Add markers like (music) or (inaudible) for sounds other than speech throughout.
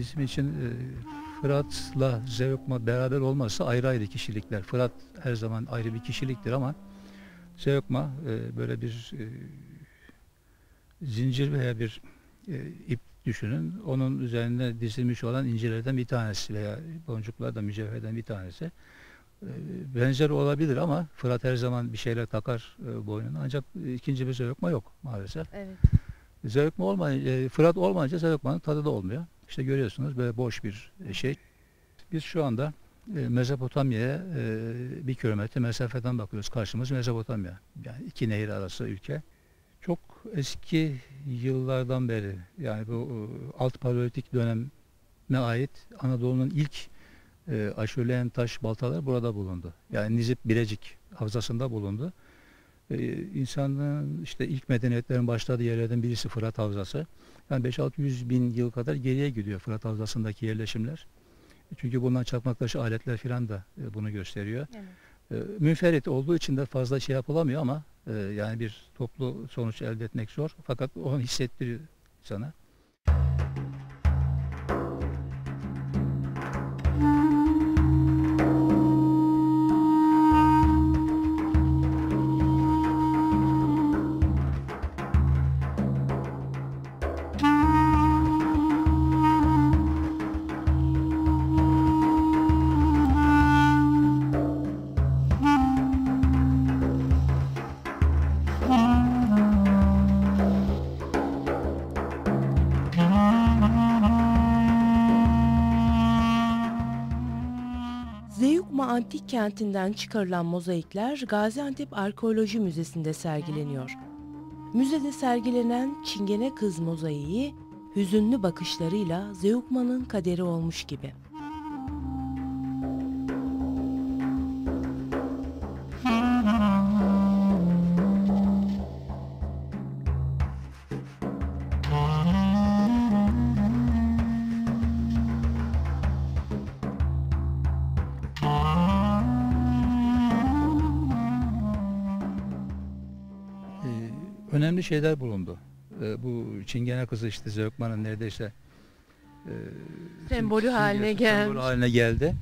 bizim için e, Fırat'la Zeugma beraber olması ayrı ayrı kişilikler. Fırat her zaman ayrı bir kişiliktir ama Zeugma e, böyle bir e, zincir veya bir e, ip düşünün. Onun üzerine dizilmiş olan incilerden bir tanesi veya boncuklardan mücevherden bir tanesi. E, benzer olabilir ama Fırat her zaman bir şeyler takar e, boynuna. Ancak ikinci bir Zeugma yok maalesef. Evet. Zeugma olmayınca, e, Fırat olmayınca Zeugma'nın tadı da olmuyor. İşte görüyorsunuz böyle boş bir e, şey. Biz şu anda e, Mezopotamya'ya e, bir kilometre mesafeden bakıyoruz. Karşımız Mezopotamya. Yani iki nehir arası ülke. Çok eski yıllardan beri yani bu alt paleolitik döneme ait Anadolu'nun ilk aşuleyen taş baltalar burada bulundu. Yani Nizip Bilecik havzasında bulundu. E, insanlığın işte ilk medeniyetlerin başladığı yerlerden birisi Fırat Havzası. Yani 5-600 bin yıl kadar geriye gidiyor Fırat Havzası'ndaki yerleşimler. Çünkü bundan çakmaktaşı aletler filan da e, bunu gösteriyor. Evet. E, münferit olduğu için de fazla şey yapılamıyor ama e, yani bir toplu sonuç elde etmek zor. Fakat onu hissettiriyor sana. Antik Kenti'nden çıkarılan mozaikler Gaziantep Arkeoloji Müzesi'nde sergileniyor. Müzede sergilenen Çingene Kız mozaiği hüzünlü bakışlarıyla Zeyukma'nın kaderi olmuş gibi. Önemli şeyler bulundu. Ee, bu Çingene kızı işte Zeugma'nın neredeyse e, Sembolü haline sembolü gelmiş. haline geldi.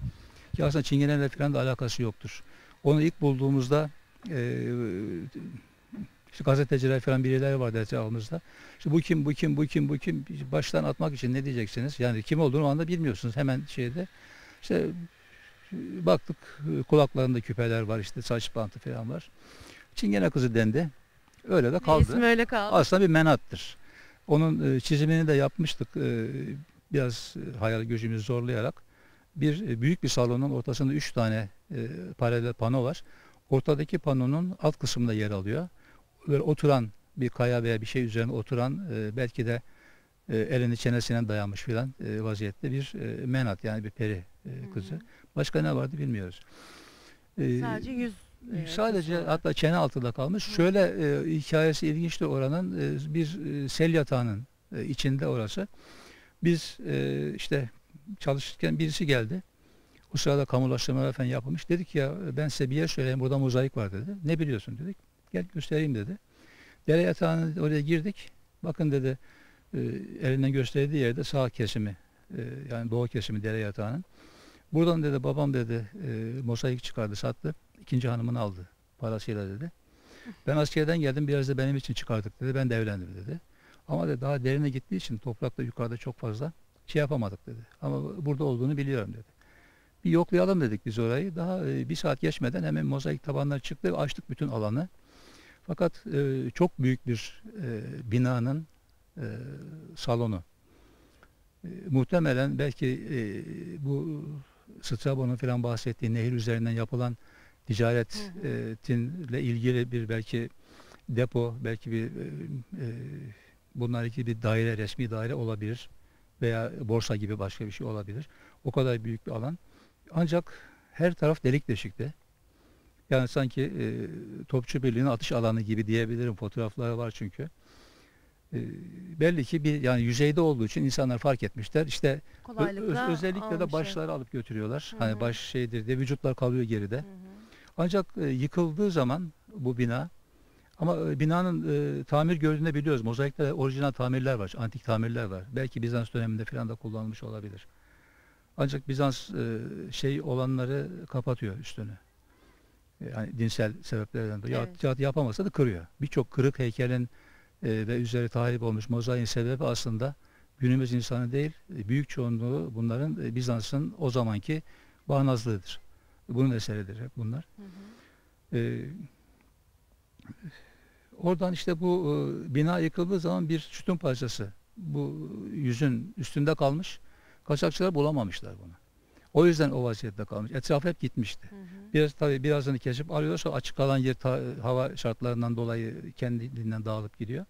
Ki aslında Çingene'yle falan da alakası yoktur. Onu ilk bulduğumuzda e, işte gazeteciler falan birileri vardı etrafımızda. İşte bu kim, bu kim, bu kim, bu kim baştan atmak için ne diyeceksiniz? Yani kim olduğunu o anda bilmiyorsunuz hemen şeyde. İşte baktık kulaklarında küpeler var işte saç bantı falan var. Çingene kızı dendi. Öyle de kaldı. İsmi öyle kaldı. Aslında bir menattır. Onun e, çizimini de yapmıştık. e, biraz e, hayal gücümüzü zorlayarak. Bir büyük bir salonun ortasında üç tane paralel pano var. Ortadaki panonun alt kısmında yer alıyor. Böyle oturan bir kaya veya bir şey üzerine oturan belki de elini çenesine dayanmış filan vaziyette bir menat yani bir peri kızı. Başka ne vardı bilmiyoruz. Sadece yüz. E, Sadece var. hatta çene altında kalmış. Hı. Şöyle e, hikayesi ilginçti oranın. E, bir e, sel yatağının e, içinde orası. Biz e, işte çalışırken birisi geldi. O sırada kamulaştırmalar falan yapılmış. Dedik ya ben size bir yer söyleyeyim burada mozaik var dedi. Ne biliyorsun dedik. Gel göstereyim dedi. Dere yatağının oraya girdik. Bakın dedi e, elinden gösterdiği yerde sağ kesimi e, yani doğu kesimi dere yatağının. Buradan dedi babam dedi e, mozaik çıkardı sattı. İkinci hanımını aldı parasıyla dedi. Ben askerden geldim biraz da benim için çıkardık dedi. Ben de evlendim dedi. Ama de daha derine gittiği için toprakta yukarıda çok fazla şey yapamadık dedi. Ama burada olduğunu biliyorum dedi. Bir yoklayalım dedik biz orayı. Daha e, bir saat geçmeden hemen mozaik tabanlar çıktı ve açtık bütün alanı. Fakat e, çok büyük bir e, binanın e, salonu. E, muhtemelen belki e, bu Strabo'nun falan bahsettiği nehir üzerinden yapılan ticaretinle ilgili bir belki depo, belki bir e, bunlar iki bir daire, resmi daire olabilir veya borsa gibi başka bir şey olabilir. O kadar büyük bir alan. Ancak her taraf delik deşikte. Yani sanki e, Topçu Birliği'nin atış alanı gibi diyebilirim. Fotoğrafları var çünkü. E, belli ki bir yani yüzeyde olduğu için insanlar fark etmişler. İşte Ö- öz- özellikle de başları alıp götürüyorlar. Hı hı. Hani baş şeydir diye vücutlar kalıyor geride. Hı hı. Ancak e, yıkıldığı zaman bu bina Ama e, binanın e, tamir gördüğünde biliyoruz. Mozaikte orijinal tamirler var, antik tamirler var. Belki Bizans döneminde falan da kullanılmış olabilir. Ancak Bizans e, şey olanları kapatıyor üstünü. Yani dinsel sebeplerden dolayı. Evet. Ya, yapamasa da kırıyor. Birçok kırık heykelin e, ve üzeri tahrip olmuş mozaiğin sebebi aslında günümüz insanı değil, e, büyük çoğunluğu bunların e, Bizans'ın o zamanki bağnazlığıdır. Bunun eseridir hep bunlar. Hı hı. Ee, oradan işte bu e, bina yıkıldığı zaman bir sütun parçası bu yüzün üstünde kalmış. Kaçakçılar bulamamışlar bunu. O yüzden o vaziyette kalmış. Etrafı hep gitmişti. Hı hı. Biraz tabii birazını kesip arıyorlar sonra açık kalan yer ta- hava şartlarından dolayı kendinden dağılıp gidiyor.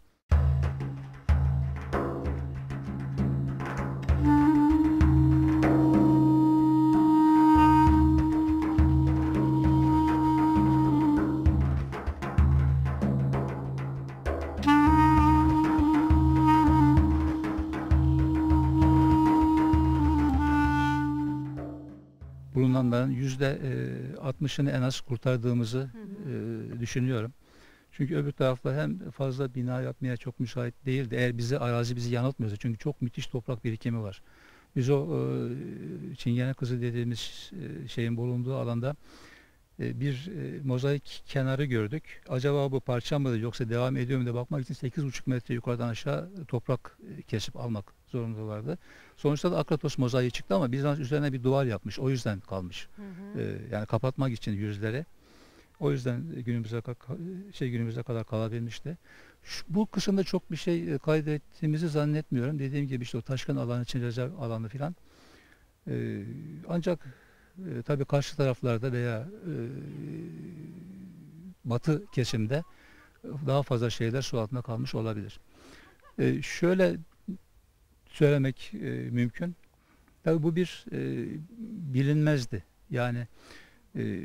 Bulunanların yüzde e, 60'ını en az kurtardığımızı Hı hı. düşünüyorum. Çünkü öbür tarafta hem fazla bina yapmaya çok müsait değildi. Eğer bizi arazi bizi yanıltmıyorsa çünkü çok müthiş toprak birikimi var. Biz o e, Çingene kızı dediğimiz e, şeyin bulunduğu alanda e, bir e, mozaik kenarı gördük. Acaba bu parça mıdır yoksa devam ediyor mu diye bakmak için 8,5 metre yukarıdan aşağı toprak e, kesip almak zorunda vardı. Sonuçta da Akratos mozaiği çıktı ama Bizans üzerine bir duvar yapmış. O yüzden kalmış. Hı hı. Ee, yani kapatmak için yüzleri. O yüzden günümüze şey günümüze kadar kalabilmişti. Şu, bu kısımda çok bir şey e, kaydettiğimizi zannetmiyorum. Dediğim gibi işte o taşkın alanı için rezerv alanı filan. Ee, ancak e, tabii karşı taraflarda veya e, batı kesimde daha fazla şeyler su altında kalmış olabilir. Ee, şöyle söylemek e, mümkün. Tabii bu bir e, bilinmezdi. Yani e,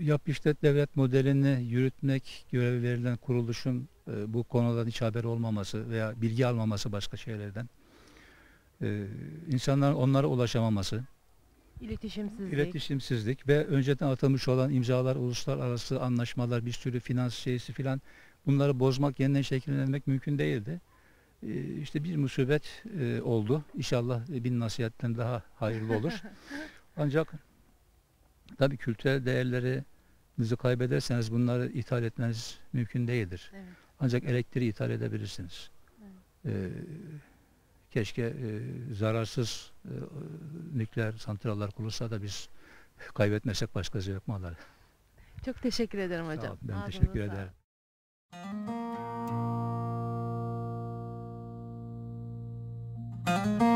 yap işlet devlet modelini yürütmek görevi verilen kuruluşun e, bu konudan hiç haberi olmaması veya bilgi almaması başka şeylerden e, insanların onlara ulaşamaması, İletişimsizlik. iletişimsizlik ve önceden atılmış olan imzalar, uluslararası anlaşmalar, bir sürü finans şeysi filan bunları bozmak, yeniden şekillendirmek mümkün değildi. E, işte bir musibet e, oldu. İnşallah e, bin nasihatten daha hayırlı olur. (laughs) Ancak tabii kültürel değerlerinizi kaybederseniz bunları ithal etmeniz mümkün değildir. Evet. Ancak elektriği ithal edebilirsiniz. Ee, keşke e, zararsız nükleer santrallar kurulsa da biz kaybetmesek başkası yapmalar. Çok teşekkür ederim Sağ hocam. olun, Ben Ağzınıza teşekkür sağlık. ederim.